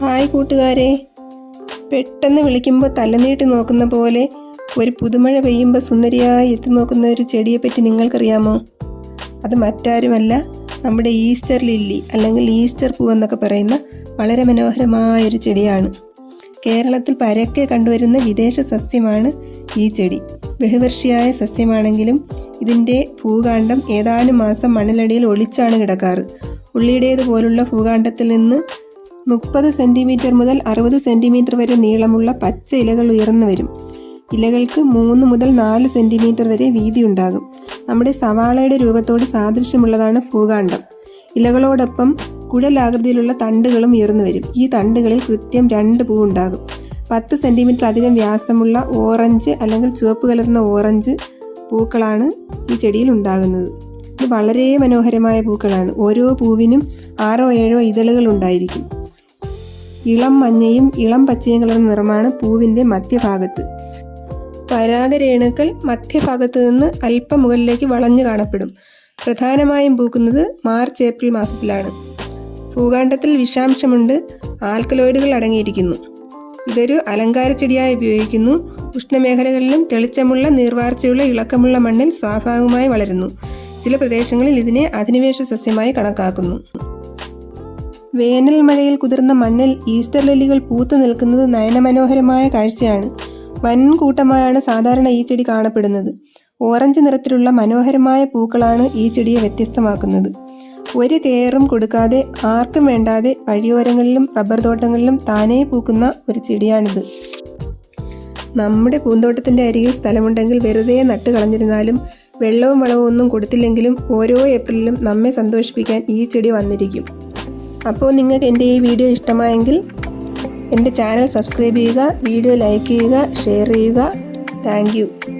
Hi കൂട്ടുകാരെ. പെട്ടെന്ന് വിളിക്കുമ്പോൾ തലനീട്ടി നോക്കുന്ന പോലെ ഒരു പുതുമഴ പെയ്യുമ്പോൾ സുന്ദരിയായി എത്തി നോക്കുന്ന ഒരു ചെടിയെപ്പറ്റി നിങ്ങൾക്കറിയാമോ? അത് മറ്റാരുമല്ല നമ്മുടെ ഈസ്റ്റർ ലില്ലി അല്ലെങ്കിൽ ഈസ്റ്റർ പൂ എന്നൊക്കെ പറയുന്ന വളരെ മനോഹരമായൊരു ചെടിയാണ്. കേരളത്തിൽ പരക്കെ കണ്ടുവരുന്ന വിദേശ സസ്യമാണ് ഈ ചെടി. ബഹുവർഷിയായ സസ്യമാണെങ്കിലും ഇതിന്റെ ഭൂകാണ്ഡം ഏതാനും മാസം മണ്ണിലടിയിൽ ഒളിച്ചാണ് കിടക്കാറ്. ഉള്ളിയുടേതുപോലുള്ള ഭൂകാണ്ഡത്തിൽ നിന്ന് മുപ്പത് സെന്റിമീറ്റർ മുതൽ അറുപത് സെന്റിമീറ്റർ വരെ നീളമുള്ള പച്ച ഇലകൾ ഉയർന്നു വരും. ഇലകൾക്ക് മൂന്ന് മുതൽ നാല് സെന്റിമീറ്റർ വരെ വീതി ഉണ്ടാകും. നമ്മുടെ സവാളയുടെ രൂപത്തോട് സാദൃശ്യമുള്ളതാണ് ഭൂകാണ്ഡം ഇലകളോടൊപ്പം കുഴലാകൃതിയിലുള്ള തണ്ടുകളും ഉയർന്നു വരും. ഈ തണ്ടുകളിൽ കൃത്യം രണ്ട് പൂ ഉണ്ടാകും. പത്ത് സെന്റിമീറ്റർ അധികം വ്യാസമുള്ള ഓറഞ്ച് അല്ലെങ്കിൽ ചുവപ്പ് കലർന്ന ഓറഞ്ച് പൂക്കളാണ് ഈ ചെടിയിൽ ഉണ്ടാകുന്നത്. ഇത് വളരെ മനോഹരമായ പൂക്കളാണ്. ഓരോ പൂവിനും ആറോ ഏഴോ ഇതളുകൾ ഉണ്ടായിരിക്കും. ഇളം മഞ്ഞയും ഇളം പച്ചയും കലർന്ന നിറമാണ് പൂവിന്റെ മധ്യഭാഗത്ത്. പരാഗരേണുക്കൾ മധ്യഭാഗത്ത് നിന്ന് അല്പം മുകളിലേക്ക് വളഞ്ഞു കാണപ്പെടും. പ്രധാനമായും പൂക്കുന്നത് മാർച്ച് ഏപ്രിൽ മാസത്തിലാണ്. ഭൂകാണ്ഡത്തിൽ വിഷാംശമുണ്ട്. ആൽക്കലോയിഡുകൾ അടങ്ങിയിരിക്കുന്നു. ഇതൊരു അലങ്കാര ചെടിയായി ഉപയോഗിക്കുന്നു. ഉഷ്ണമേഖലകളിലും തെളിച്ചമുള്ള നീർവാർച്ചയുള്ള ഇളക്കമുള്ള മണ്ണിൽ സ്വാഭാവികമായി വളരുന്നു. ചില പ്രദേശങ്ങളിൽ ഇതിനെ അധിനിവേശ സസ്യമായി കണക്കാക്കുന്നു. വേനൽ മഴയിൽ കുതിർന്ന മണ്ണിൽ ഈസ്റ്റർ ലില്ലികൾ പൂത്തു നിൽക്കുന്നത് നയനമനോഹരമായ കാഴ്ചയാണ്. വൻ കൂട്ടമായാണ് സാധാരണ ഈ ചെടി കാണപ്പെടുന്നത്. ഓറഞ്ച് നിറത്തിലുള്ള മനോഹരമായ പൂക്കളാണ് ഈ ചെടിയെ വ്യത്യസ്തമാക്കുന്നത്. ഒരു കെയറും കൊടുക്കാതെ ആർക്കും വേണ്ടാതെ വഴിയോരങ്ങളിലും റബ്ബർ തോട്ടങ്ങളിലും താനേ പൂക്കുന്ന ഒരു ചെടിയാണിത്. നമ്മുടെ പൂന്തോട്ടത്തിന്റെ അരികിൽ സ്ഥലമുണ്ടെങ്കിൽ വെറുതെ നട്ട് കളഞ്ഞിരുന്നാലും വെള്ളവും വളവും ഒന്നും കൊടുത്തില്ലെങ്കിലും ഓരോ ഏപ്രിലിലും നമ്മെ സന്തോഷിപ്പിക്കാൻ ഈ ചെടി വന്നിരിക്കും. അപ്പോൾ നിങ്ങൾക്ക് എന്റെ ഈ വീഡിയോ ഇഷ്ടമായെങ്കിൽ എന്റെ ചാനൽ സബ്സ്ക്രൈബ് ചെയ്യുക വീഡിയോ ലൈക്ക് ചെയ്യുക ഷെയർ ചെയ്യുക. താങ്ക്